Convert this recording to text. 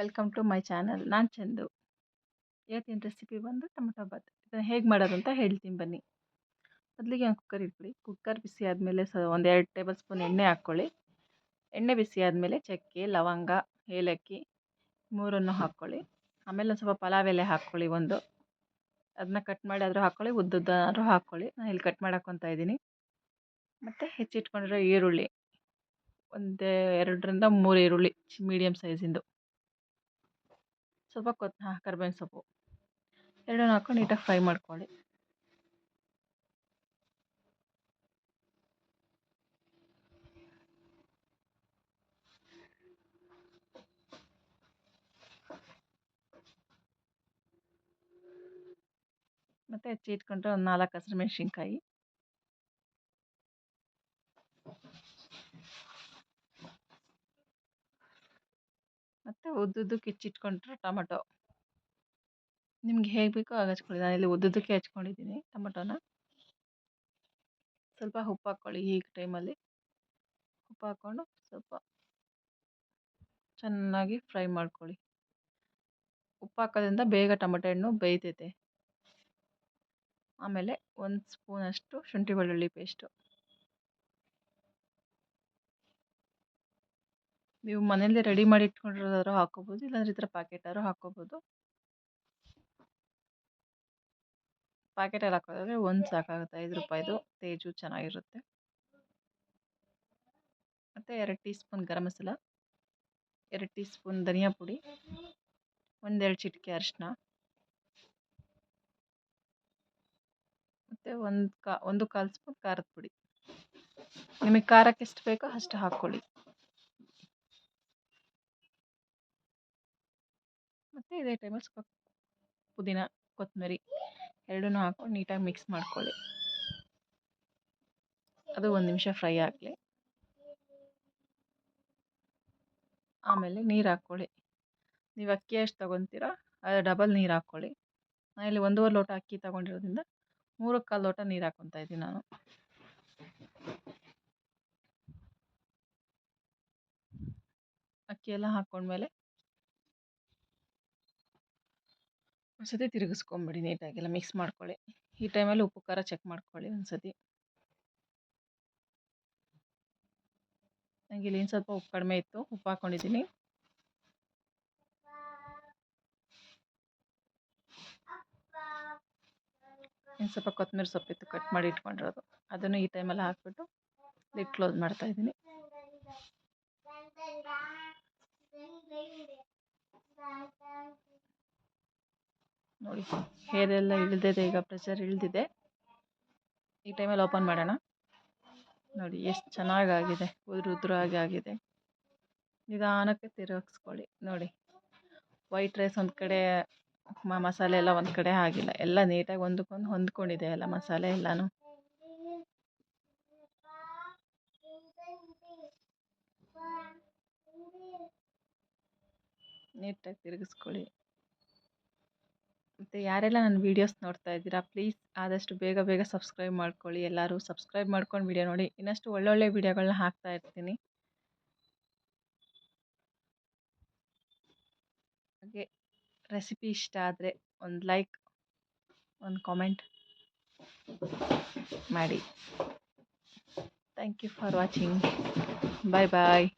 Welcome to my channel ನಾನು ಚಂದು. ಇವತ್ತಿನ recipe ಬಂದು ಟೊಮೊಟೊ ಬಾತ್. ಇದನ್ನು ಹೇಗೆ ಮಾಡೋದು ಅಂತ ಹೇಳ್ತೀನಿ ಬನ್ನಿ. ಮೊದಲಿಗೆ ಒಂದು ಕುಕ್ಕರ್ ಇಟ್ಬಿಡಿ ಕುಕ್ಕರ್ ಬಿಸಿ ಆದಮೇಲೆ ಸ ಒಂದು ಎರಡು ಟೇಬಲ್ ಸ್ಪೂನ್ ಎಣ್ಣೆ ಹಾಕ್ಕೊಳ್ಳಿ ಎಣ್ಣೆ ಬಿಸಿ ಆದಮೇಲೆ ಚಕ್ಕೆ, ಲವಂಗ, ಏಲಕ್ಕಿ ಮೂರನ್ನು ಹಾಕ್ಕೊಳ್ಳಿ ಆಮೇಲೆ ಒಂದು ಸ್ವಲ್ಪ ಪಲಾವ್ ಎಲೆ ಹಾಕ್ಕೊಳ್ಳಿ ಒಂದು. ಅದನ್ನ ಕಟ್ ಮಾಡಿ ಆದರೂ ಹಾಕ್ಕೊಳ್ಳಿ ಉದ್ದುದ್ದಾದರೂ ಹಾಕ್ಕೊಳ್ಳಿ ನಾನು ಇಲ್ಲಿ ಕಟ್ ಮಾಡಿ ಹಾಕ್ಕೊತಾ ಇದ್ದೀನಿ. ಮತ್ತು ಹೆಚ್ಚಿಟ್ಕೊಂಡಿರೋ ಈರುಳ್ಳಿ. ಒಂದು ಎರಡರಿಂದ ಮೂರು ಈರುಳ್ಳಿ ಮೀಡಿಯಮ್ ಸೈಜಿಂದು ಸ್ವಲ್ಪ ಕೊತ್ ಕರ್ಬೇವಿನ ಸೊಪ್ಪು ಎರಡನ್ನೂ ಹಾಕ್ಕೊಂಡು ನೀಟಾಗಿ ಫ್ರೈ ಮಾಡ್ಕೊಳ್ಳಿ. ಮತ್ತು ಹೆಚ್ಚಿ ಇಟ್ಕೊಂಡ್ರೆ ಒಂದು ನಾಲ್ಕು ಹಸಿರು ಮೆಣಸಿನ್ಕಾಯಿ. ಮತ್ತು ಉದ್ದುದ್ದಕ್ಕೆ ಹೆಚ್ಚಿಟ್ಕೊಂಡ್ರೆ ಟೊಮಟೊ. ನಿಮ್ಗೆ ಹೇಗೆ ಬೇಕೋ ಹಾಗೆ ಹಚ್ಕೊಳ್ಳಿ. ನಾನಿಲ್ಲಿ ಉದ್ದುದ್ದಕ್ಕೆ ಹಚ್ಕೊಂಡಿದ್ದೀನಿ ಟೊಮಟೊನ. ಸ್ವಲ್ಪ ಉಪ್ಪು ಹಾಕ್ಕೊಳ್ಳಿ ಈಗ ಟೈಮಲ್ಲಿ. ಉಪ್ಪು ಹಾಕ್ಕೊಂಡು ಸ್ವಲ್ಪ ಚೆನ್ನಾಗಿ ಫ್ರೈ ಮಾಡ್ಕೊಳ್ಳಿ. ಉಪ್ಪು ಹಾಕೋದ್ರಿಂದ ಬೇಗ ಟೊಮಟೊ ಹಣ್ಣು ಬೇಯ್ತೈತೆ. ಆಮೇಲೆ ಒಂದು ಸ್ಪೂನಷ್ಟು ಶುಂಠಿ ಬೆಳ್ಳುಳ್ಳಿ ಪೇಸ್ಟು. ನೀವು ಮನೆಯಲ್ಲೇ ರೆಡಿ ಮಾಡಿ ಇಟ್ಕೊಂಡಿರೋದಾದ್ರೂ ಹಾಕೋಬೋದು, ಇಲ್ಲಾಂದ್ರೆ ಈ ಥರ ಪ್ಯಾಕೆಟಾದ್ರೂ ಹಾಕ್ಕೋಬೋದು ಪ್ಯಾಕೆಟಲ್ಲಿ ಹಾಕೋದಾದ್ರೆ ಒಂದು ಸಾಕಾಗುತ್ತೆ, ಐದು ರೂಪಾಯಿದು ತೇಜು ಚೆನ್ನಾಗಿರುತ್ತೆ. ಮತ್ತು ಎರಡು ಟೀ ಸ್ಪೂನ್ ಗರಂ ಮಸಾಲ, ಎರಡು ಟೀ ಸ್ಪೂನ್ ಧನಿಯಾ ಪುಡಿ, ಒಂದೆರಡು ಚಿಟಿಕೆ ಅರಿಶಿನ ಮತ್ತು ಒಂದು ಕಾ, ಒಂದು ಕಾಲು ಸ್ಪೂನ್ ಖಾರದ ಪುಡಿ. ನಿಮಗೆ ಖಾರಕ್ಕೆ ಎಷ್ಟು ಬೇಕೋ ಅಷ್ಟು ಹಾಕ್ಕೊಳ್ಳಿ. ಮತ್ತು ಇದೇ ಟೈಮಲ್ಲಿ ಸ್ವಲ್ಪ ಪುದೀನ, ಕೊತ್ತಂಬರಿ ಎರಡೂ ಹಾಕ್ಕೊಂಡು ನೀಟಾಗಿ ಮಿಕ್ಸ್ ಮಾಡ್ಕೊಳ್ಳಿ. ಅದು ಒಂದು ನಿಮಿಷ ಫ್ರೈ ಆಗಲಿ. ಆಮೇಲೆ ನೀರು ಹಾಕ್ಕೊಳ್ಳಿ. ನೀವು ಅಕ್ಕಿ ಎಷ್ಟು ತೊಗೊತೀರಾ ಅದು ಡಬಲ್ ನೀರು ಹಾಕ್ಕೊಳ್ಳಿ. ನಾನಿಲ್ಲಿ ಒಂದೂವರೆ ಲೋಟ ಅಕ್ಕಿ ತೊಗೊಂಡಿರೋದ್ರಿಂದ ಮೂರು ಕಾಲು ಲೋಟ ನೀರು ಹಾಕ್ಕೊತಾ ಇದ್ದೀನಿ ನಾನು. ಅಕ್ಕಿ ಎಲ್ಲ ಹಾಕ್ಕೊಂಡ್ಮೇಲೆ ಒಂದ್ಸತಿ ತಿರುಗಿಸ್ಕೊಂಬಿಡಿ ನೀಟಾಗೆಲ್ಲ ಮಿಕ್ಸ್ ಮಾಡ್ಕೊಳ್ಳಿ. ಈ ಟೈಮಲ್ಲಿ ಉಪ್ಪು, ಖಾರ ಚೆಕ್ ಮಾಡ್ಕೊಳ್ಳಿ ಒಂದ್ಸತಿ. ನನಗೆ ಇಲ್ಲಿ ಸ್ವಲ್ಪ ಉಪ್ಪು ಕಡಿಮೆ ಇತ್ತು, ಉಪ್ಪು ಹಾಕ್ಕೊಂಡಿದ್ದೀನಿ ಇನ್ನು ಸ್ವಲ್ಪ ಕೊತ್ತಂಬರಿ ಸೊಪ್ಪಿತ್ತು ಕಟ್ ಮಾಡಿ ಇಟ್ಕೊಂಡಿರೋದು. ಅದನ್ನು ಈ ಟೈಮಲ್ಲಿ ಹಾಕ್ಬಿಟ್ಟು ಲಿಟ್ ಕ್ಲೋಸ್ ಮಾಡ್ತಾಯಿದ್ದೀನಿ ನೋಡಿ ಹೇರೆಲ್ಲ ಇಳಿದಿದೆ, ಈಗ ಪ್ರೆಷರ್ ಇಳಿದಿದೆ. ಈ ಟೈಮಲ್ಲಿ ಓಪನ್ ಮಾಡೋಣ. ನೋಡಿ, ಎಷ್ಟು ಚೆನ್ನಾಗಾಗಿದೆ ಉದುರು ಆಗಿ ಆಗಿದೆ. ನಿಧಾನಕ್ಕೆ ತಿರುಗಿಸ್ಕೊಳ್ಳಿ. ನೋಡಿ ವೈಟ್ ರೈಸ್ ಒಂದು ಕಡೆ ಮಸಾಲೆ ಎಲ್ಲ ಒಂದು ಕಡೆ ಆಗಿಲ್ಲ. ಎಲ್ಲ ನೀಟಾಗಿ ಒಂದಕ್ಕೊಂದು ಹೊಂದ್ಕೊಂಡಿದೆ ಎಲ್ಲ ಮಸಾಲೆ ಎಲ್ಲನೂ. ನೀಟಾಗಿ ತಿರುಗಿಸ್ಕೊಳ್ಳಿ. ಮತ್ತು ಯಾರೆಲ್ಲ ನನ್ನ ವೀಡಿಯೋಸ್ ನೋಡ್ತಾ ಇದ್ದೀರಾ, ಪ್ಲೀಸ್ ಆದಷ್ಟು ಬೇಗ ಬೇಗ ಸಬ್ಸ್ಕ್ರೈಬ್ ಮಾಡ್ಕೊಳ್ಳಿ. ಎಲ್ಲರೂ ಸಬ್ಸ್ಕ್ರೈಬ್ ಮಾಡ್ಕೊಂಡು ವೀಡಿಯೋ ನೋಡಿ. ಇನ್ನಷ್ಟು ಒಳ್ಳೊಳ್ಳೆ ವೀಡಿಯೋಗಳನ್ನ ಹಾಕ್ತಾ ಇರ್ತೀನಿ. ಹಾಗೆ ರೆಸಿಪಿ ಇಷ್ಟ ಆದರೆ ಒಂದು ಲೈಕ್, ಒಂದು ಕಾಮೆಂಟ್ ಮಾಡಿ. Thank you for watching. Bye bye.